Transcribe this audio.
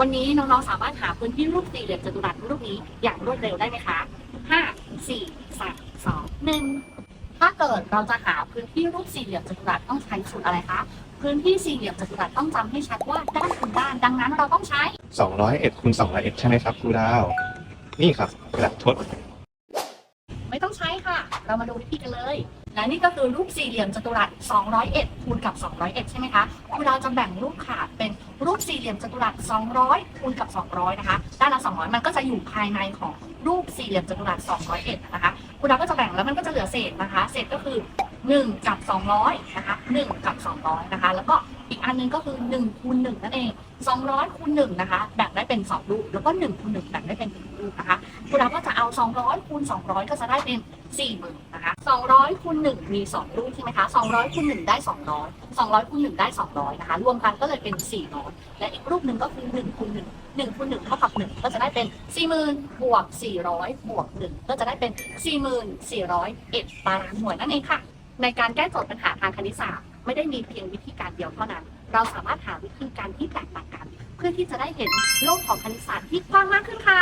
วันนี้น้องๆสามารถหาพื้นที่รูปสี่เหลี่ยมจัตุรัสรูปนี้อย่างรวดเร็วได้ไหมคะห้าสี่สามสองหนึ่งถ้าเกิดเราจะหาพื้นที่รูปสี่เหลี่ยมจัตุรัสต้องใช้สูตรอะไรคะพื้นที่สี่เหลี่ยมจัตุรัสต้องจำให้ชัดว่าด้านคูณด้าน ดังนั้นเราต้องใช้ 201คูณ201 ใช่ไหมครับครูดาว นี่ครับกระดาษทด ไม่ต้องใช้ค่ะ เรามาดูวิธีกันเลย และนี่ก็คือรูปสี่เหลี่ยมจัตุรัส201คูณกับ 201 ใช่ไหมคะครูดาวจะแบ่งรูปขาดเป็น รูปสี่เหลี่ยมจัตุรัส 200คูณกับ 200 นะคะ ด้านละ 200 มันก็จะอยู่ภายในของรูปสี่เหลี่ยมจัตุรัส 201 นะคะครูดาก็จะแบ่งแล้วมันก็จะเหลือเศษนะคะ เศษก็คือ 1 กับ 200 นะคะ 1 กับ 200 นะคะ แล้วก็อีกอันหนึงก็คือ1คูณ1นั่นเอง 200คูณ1นะคะ แบ่งได้เป็น 2 รูป แล้วก็1คูณ1แบ่งได้เป็น1รูปนะคะ คุณเราก็จะเอา 200คูณ200 ก็จะได้เป็น40,000 นะคะ200คูณ1มี 2รูปใช่ไหมคะ200คูณ1ได้ 200 200คูณ1ได้ 200นะคะรวมกันก็เลยเป็น 400 และอีกรูปหนึ่งก็คือ1คูณ1 1คูณ1เท่ากับ 1 ก็จะได้เป็น 40,000บวก400บวก1ก็จะได้เป็น44,401ตารางหน่วยนั่นเองค่ะ ในการแก้โจทย์ปัญหาทางคณิตศาสตร์ไม่ได้มีเพียงวิธีการเดียวเท่านั้น เราสามารถหาวิธีการที่แตกต่างกัน เพื่อที่จะได้เห็นโลกของคณิตศาสตร์ที่กว้างมากขึ้นค่ะ